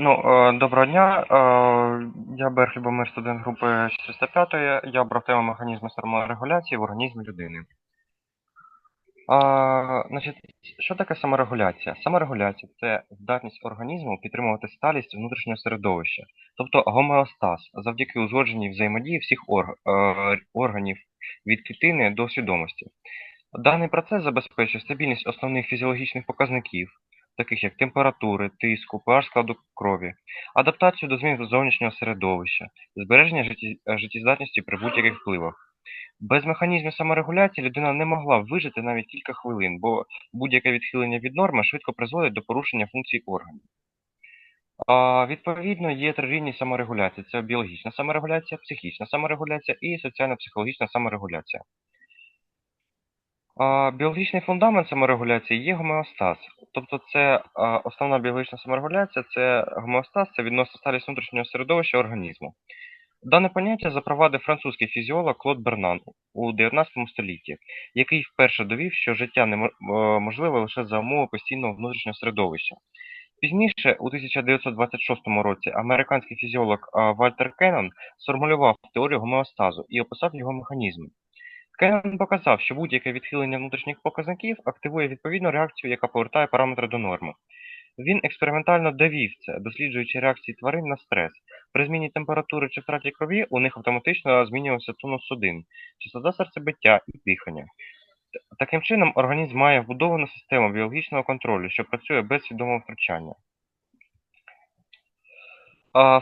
Ну, е, доброго дня. Е, Я Берг Любомир, студент групи 405. Я обрав тему механізму саморегуляції в організмі людини. А, значить, що таке саморегуляція? Саморегуляція це здатність організму підтримувати сталість внутрішнього середовища, тобто гомеостаз, завдяки узгодженій взаємодії всіх орг, е, органів від клітини до свідомості. Даний процес забезпечує стабільність основних фізіологічних показників, таких як температури, тиску, pH складу крові, адаптацію до змін зовнішнього середовища, збереження життєздатності при будь-яких впливах. Без механізмів саморегуляції людина не могла вижити навіть кілька хвилин, бо будь-яке відхилення від норми швидко призводить до порушення функцій органів. А, відповідно, є три рівні саморегуляції: це біологічна саморегуляція, психічна саморегуляція і соціально-психологічна саморегуляція. Біологічний фундамент саморегуляції є гомеостаз. Тобто це основна біологічна саморегуляція, це гомеостаз, це відносно сталість внутрішнього середовища організму. Дане поняття запровадив французький фізіолог Клод Бернан у 19 столітті, який вперше довів, що життя неможливе лише за умови постійного внутрішнього середовища. Пізніше, у 1926 році, американський фізіолог Вальтер Кеннон сформулював теорію гомеостазу і описав його механізми. Кеннон показав, що будь-яке відхилення внутрішніх показників активує відповідну реакцію, яка повертає параметри до норми. Він експериментально довів це, досліджуючи реакції тварин на стрес. При зміні температури чи втраті крові у них автоматично змінювався тонус судин, частота серцебиття і дихання. Таким чином, організм має вбудовану систему біологічного контролю, що працює без свідомого втручання.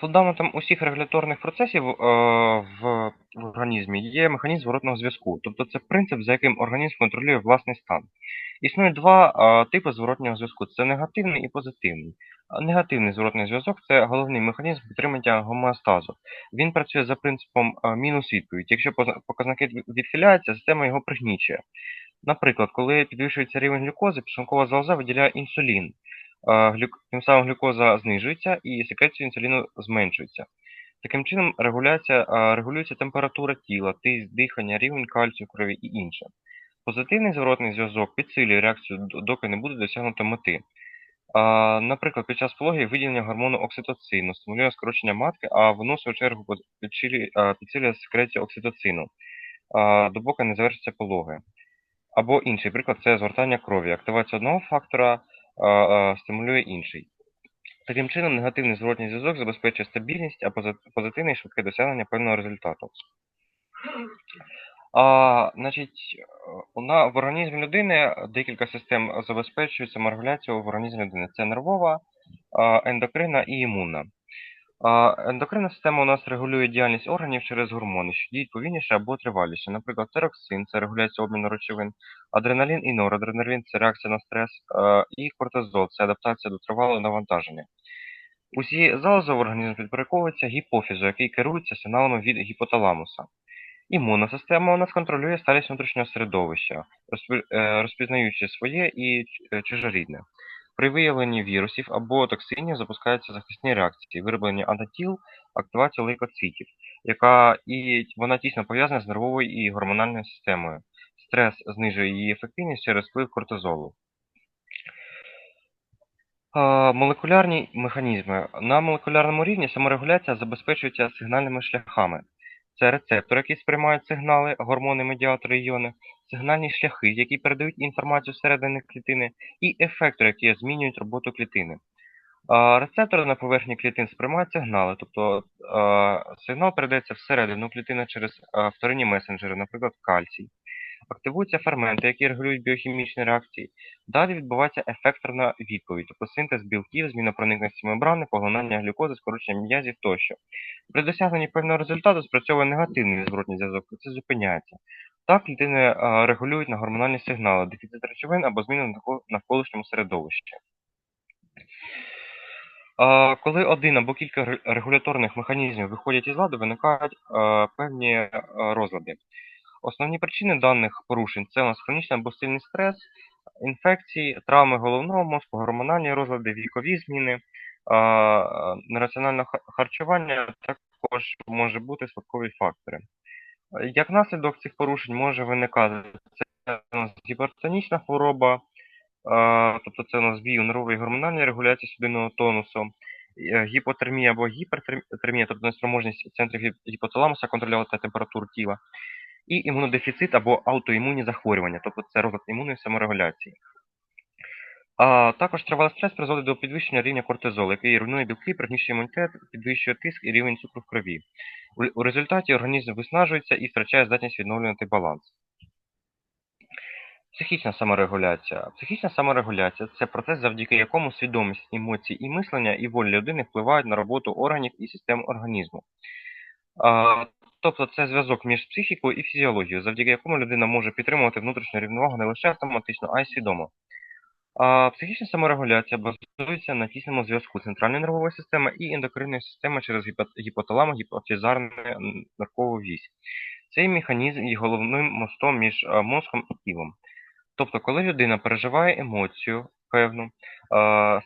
Фундаментом усіх регуляторних процесів е, в, організмі є механізм зворотного зв'язку, тобто це принцип, за яким організм контролює власний стан. Існує два типи зворотнього зв'язку: це негативний і позитивний. Негативний зворотний зв'язок це головний механізм підтримання гомеостазу. Він працює за принципом мінус-відповідь. Якщо показники відхиляються, система його пригнічує. Наприклад, коли підвищується рівень глюкози, підшлункова залоза виділяє інсулін. Тим самим глюкоза знижується і секреція інсуліну зменшується. Таким чином регуляція, регулюється температура тіла, тиск, дихання, рівень кальцію в крові і інше. Позитивний зворотний зв'язок підсилює реакцію, доки не буде досягнуто мети. Наприклад, під час пологів виділення гормону окситоцину стимулює скорочення матки, а воно, в свою чергу, підсилює, секрецію окситоцину, допоки не завершаться пологи. Або інший приклад це згортання крові. Активація одного фактора стимулює інший. Таким чином, негативний зворотній зв'язок забезпечує стабільність, а позитивне позитивний швидке досягнення певного результату. А, значить, на- в організмі людини декілька систем забезпечують саморегуляцію в організмі людини. Це нервова, ендокрина і імунна. Ендокринна система у нас регулює діяльність органів через гормони, що діють повільніше або триваліше. Наприклад, тироксин це регуляція обміну речовин, адреналін і норадреналін це реакція на стрес, і кортизол це адаптація до тривалого навантаження. Усі залози в організмі підпорядковуються гіпофізу, який керується сигналами від гіпоталамуса. Імунна система у нас контролює сталість внутрішнього середовища, е, розпізнаючи своє і е, чужорідне. При виявленні вірусів або токсинів запускаються захисні реакції, вироблення антитіл, активація лейкоцитів, яка і вона тісно пов'язана з нервовою і гормональною системою. Стрес знижує її ефективність через вплив кортизолу. Молекулярні механізми. На молекулярному рівні саморегуляція забезпечується сигнальними шляхами. Це рецептори, які сприймають сигнали, гормони, медіатори, іони, сигнальні шляхи, які передають інформацію всередині клітини, і ефектори, які змінюють роботу клітини. Рецептори на поверхні клітин сприймають сигнали, тобто сигнал передається всередину клітини через вторинні месенджери, наприклад, кальцій. Активуються ферменти, які регулюють біохімічні реакції. Далі відбувається ефекторна відповідь, тобто синтез білків, зміна проникності мембрани, поглинання глюкози, скорочення м'язів тощо. При досягненні певного результату спрацьовує негативний зворотній зв'язок, процес зупиняється. Так клітини е, регулюють на гормональні сигнали, дефіцит речовин або зміни в навколишньому середовищі. Коли один або кілька регуляторних механізмів виходять із ладу, виникають е, певні е, розлади. Основні причини даних порушень це у нас хронічний або сильний стрес, інфекції, травми головного мозку, гормональні розлади, вікові зміни, нераціональне харчування також може бути спадкові фактори. Як наслідок цих порушень може виникати це у нас гіпертонічна хвороба, тобто це у нас збій у нервовій гормональній регуляції судинного тонусу, е, гіпотермія або гіпертермія, тобто неспроможність центрів гіп- гіпоталамуса контролювати температуру тіла, і імунодефіцит або аутоімунні захворювання, тобто це розлад імунної саморегуляції. А також тривалий стрес призводить до підвищення рівня кортизолу, який руйнує білки, пригнічує імунітет, підвищує тиск і рівень цукру в крові. У, результаті організм виснажується і втрачає здатність відновлювати баланс. Психічна саморегуляція. Психічна саморегуляція це процес, завдяки якому свідомість, емоції і мислення і воля людини впливають на роботу органів і систем організму. А, тобто це зв'язок між психікою і фізіологією, завдяки якому людина може підтримувати внутрішню рівновагу не лише автоматично, а й свідомо. А, психічна саморегуляція базується на тісному зв'язку центральної нервової системи і ендокринної системи через гіпо- гіпоталамо гіпофізарну нервову вісь. Цей механізм є головним мостом між мозком і тілом. Тобто, коли людина переживає емоцію певну,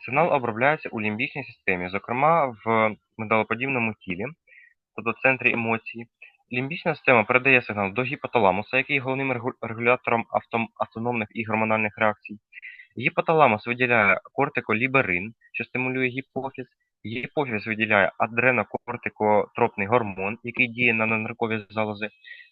сигнал обробляється у лімбічній системі, зокрема в медалоподібному тілі, тобто центрі емоцій. Лімбічна система передає сигнал до гіпоталамуса, який є головним регулятором автономних і гормональних реакцій. Гіпоталамус виділяє кортиколіберин, що стимулює гіпофіз. Гіпофіз виділяє адренокортикотропний гормон, який діє на надниркові залози.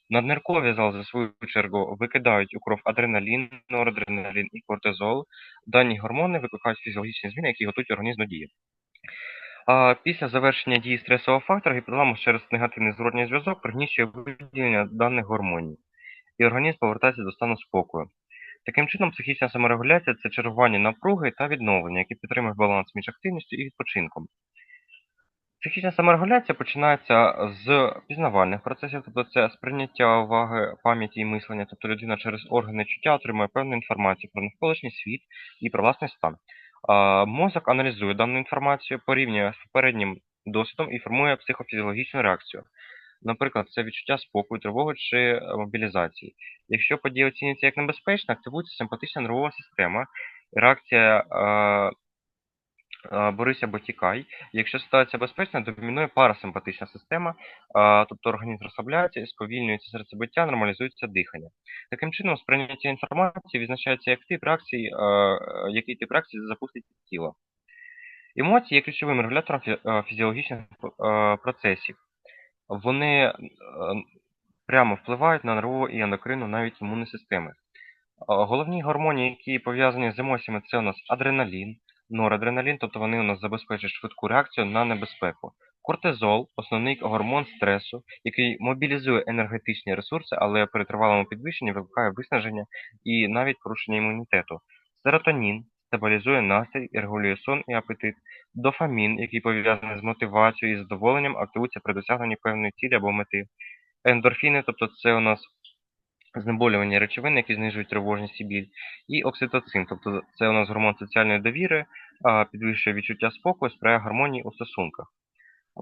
Надниркові залози, в свою чергу, викидають у кров адреналін, норадреналін і кортизол. Дані гормони викликають фізіологічні зміни, які готують організм до дії. Після завершення дії стресового фактора гіпоталамус через негативний зворотній зв'язок пригнічує виділення даних гормонів, і організм повертається до стану спокою. Таким чином, психічна саморегуляція це чергування напруги та відновлення, яке підтримує баланс між активністю і відпочинком. Психічна саморегуляція починається з пізнавальних процесів, тобто це сприйняття уваги, пам'яті і мислення, тобто людина через органи чуття отримує певну інформацію про навколишній світ і про власний стан. Мозок аналізує дану інформацію, порівнює з попереднім досвідом і формує психофізіологічну реакцію. Наприклад, це відчуття спокою, тривоги чи е, мобілізації. Якщо подія оцінюється як небезпечна, активується симпатична нервова система, реакція е, е, борись або тікай. Якщо ситуація безпечна, домінує парасимпатична система, е, тобто організм розслабляється, сповільнюється серцебиття, нормалізується дихання. Таким чином, сприйняття інформації відзначається як тип реакції, е, який тип реакції запустить тіло. Емоції є ключовим регулятором е, фізіологічних е, процесів. Вони е, прямо впливають на нервову і ендокринну, навіть імунну системи. Е, Головні гормони, які пов'язані з емоціями, це у нас адреналін, норадреналін, тобто вони у нас забезпечують швидку реакцію на небезпеку. Кортизол основний гормон стресу, який мобілізує енергетичні ресурси, але при тривалому підвищенні викликає виснаження і навіть порушення імунітету. Серотонін стабілізує настрій і регулює сон і апетит. Дофамін, який пов'язаний з мотивацією і задоволенням, активується при досягненні певної цілі або мети. Ендорфіни, тобто це у нас знеболювання речовин, які знижують тривожність і біль, і окситоцин, тобто це у нас гормон соціальної довіри, підвищує відчуття спокою, сприяє гармонії у стосунках.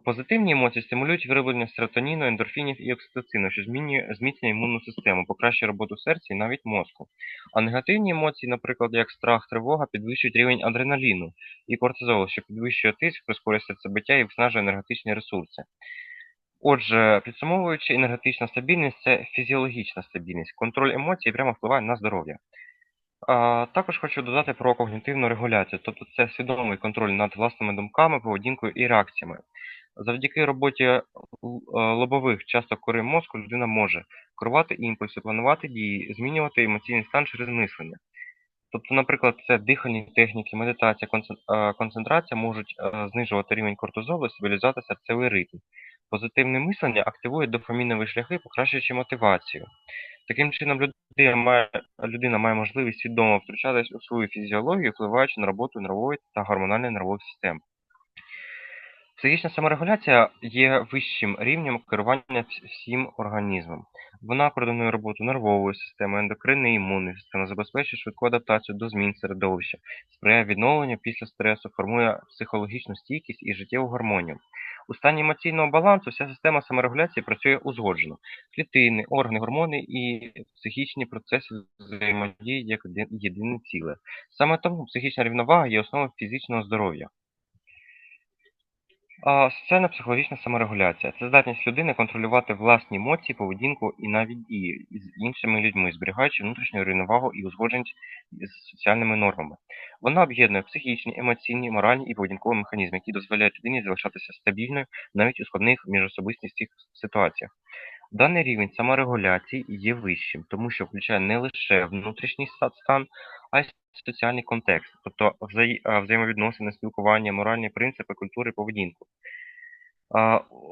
Позитивні емоції стимулюють вироблення серотоніну, ендорфінів і окситоцину, що змінює, зміцнює імунну систему, покращує роботу серця і навіть мозку. А негативні емоції, наприклад, як страх, тривога, підвищують рівень адреналіну і кортизолу, що підвищує тиск, прискорює серцебиття і виснажує енергетичні ресурси. Отже, підсумовуючи, енергетична стабільність це фізіологічна стабільність. Контроль емоцій прямо впливає на здоров'я. А, також хочу додати про когнітивну регуляцію, тобто це свідомий контроль над власними думками, поведінкою і реакціями. Завдяки роботі е, лобових часток кори мозку людина може керувати імпульси, планувати дії, змінювати емоційний стан через мислення. Тобто, наприклад, це дихальні техніки, медитація, е, концентрація можуть е, знижувати рівень кортизолу стабілізувати серцевий ритм. Позитивне мислення активує дофамінові шляхи, покращуючи мотивацію. Таким чином, людина має, людина має можливість свідомо втручатись у свою фізіологію, впливаючи на роботу нервової та гормональної нервових систем. Психічна саморегуляція є вищим рівнем керування всім організмом. Вона координує роботу нервової системи, ендокринної імунної системи, забезпечує швидку адаптацію до змін середовища, сприяє відновленню після стресу, формує психологічну стійкість і життєву гармонію. У стані емоційного балансу вся система саморегуляції працює узгоджено. Клітини, органи, гормони і психічні процеси взаємодіють як єдине ціле. Саме тому психічна рівновага є основою фізичного здоров'я. А, Соціально-психологічна саморегуляція це здатність людини контролювати власні емоції, поведінку і навіть дії з іншими людьми, зберігаючи внутрішню рівновагу і узгодженість з соціальними нормами. Вона об'єднує психічні, емоційні, моральні і поведінкові механізми, які дозволяють людині залишатися стабільною навіть у складних міжособистих ситуаціях. Даний рівень саморегуляції є вищим, тому що включає не лише внутрішній стан, а й соціальний контекст, тобто взаємовідносини, спілкування, моральні принципи, культури, поведінку.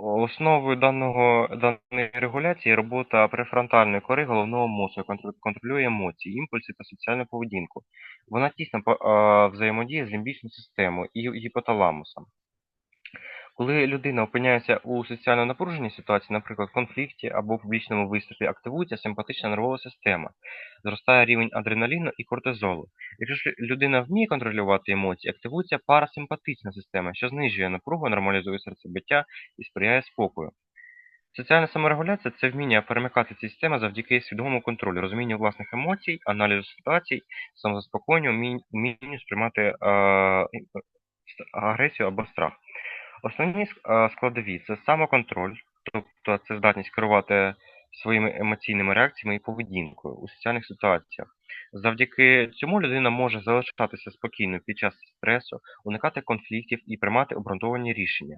Основою даного, даної регуляції робота префронтальної кори головного мозку, контролює емоції, імпульси та соціальну поведінку. Вона тісно взаємодіє з лімбічною системою і гіпоталамусом. Коли людина опиняється у соціально напруженій ситуації, наприклад, в конфлікті або публічному виступі, активується симпатична нервова система, зростає рівень адреналіну і кортизолу. Якщо ж людина вміє контролювати емоції, активується парасимпатична система, що знижує напругу, нормалізує серцебиття і сприяє спокою. Соціальна саморегуляція це вміння перемикати ці системи завдяки свідомому контролю, розумінню власних емоцій, аналізу ситуацій, самозаспокоєнню, вмінню сприймати е, агресію або страх. Основні е, складові це самоконтроль, тобто це здатність керувати своїми емоційними реакціями і поведінкою у соціальних ситуаціях. Завдяки цьому людина може залишатися спокійною під час стресу, уникати конфліктів і приймати обґрунтовані рішення.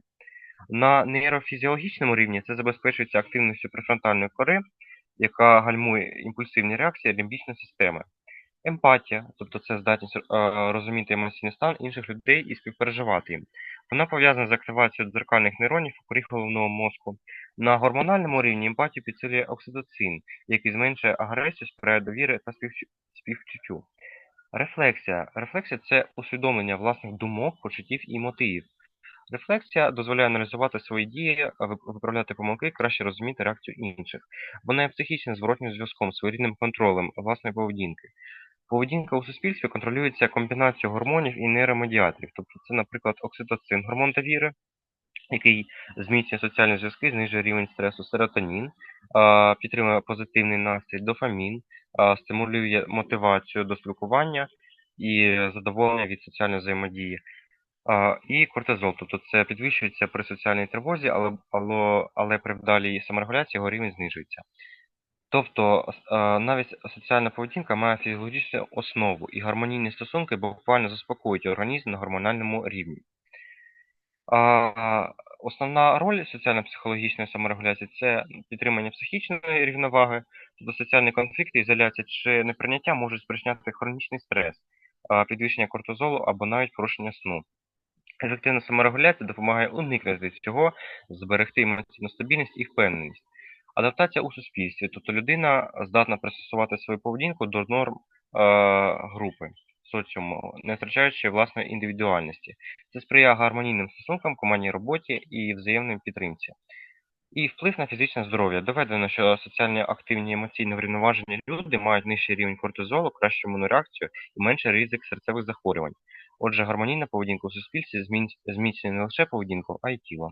На нейрофізіологічному рівні це забезпечується активністю префронтальної кори, яка гальмує імпульсивні реакції лімбічної системи. Емпатія, тобто це здатність е, розуміти емоційний стан інших людей і співпереживати їм. Вона пов'язана з активацією дзеркальних нейронів корі головного мозку. На гормональному рівні емпатію підсилює окситоцин, який зменшує агресію, сприяє довіри та співчуттю. Рефлексія. Рефлексія це усвідомлення власних думок, почуттів і мотивів. Рефлексія дозволяє аналізувати свої дії, вип- виправляти помилки, краще розуміти реакцію інших. Вона є психічним зворотнім зв'язком, своєрідним контролем власної поведінки. Поведінка у суспільстві контролюється комбінацією гормонів і нейромедіаторів. Тобто це, наприклад, окситоцин, гормон довіри, який зміцнює соціальні зв'язки, знижує рівень стресу, серотонін, підтримує позитивний настрій, дофамін, стимулює мотивацію до спілкування і задоволення від соціальної взаємодії. І кортизол, тобто це підвищується при соціальній тривозі, але, але, але при вдалій саморегуляції його рівень знижується. Тобто е, навіть соціальна поведінка має фізіологічну основу, і гармонійні стосунки буквально заспокоюють організм на гормональному рівні. Основна роль соціально-психологічної саморегуляції це підтримання психічної рівноваги, тобто соціальні конфлікти, ізоляція чи неприйняття можуть спричиняти хронічний стрес, підвищення кортизолу або навіть порушення сну. Ефективна саморегуляція допомагає уникнути цього, зберегти емоційну стабільність і впевненість. Адаптація у суспільстві, тобто людина здатна пристосувати свою поведінку до норм е, групи соціуму, не втрачаючи власної індивідуальності. Це сприяє гармонійним стосункам, командній роботі і взаємній підтримці. І вплив на фізичне здоров'я. Доведено, що соціально активні емоційно врівноважені люди мають нижчий рівень кортизолу, кращу імунореакцію і менший ризик серцевих захворювань. Отже, гармонійна поведінка у суспільстві зміцнює не лише поведінку, а й тіло.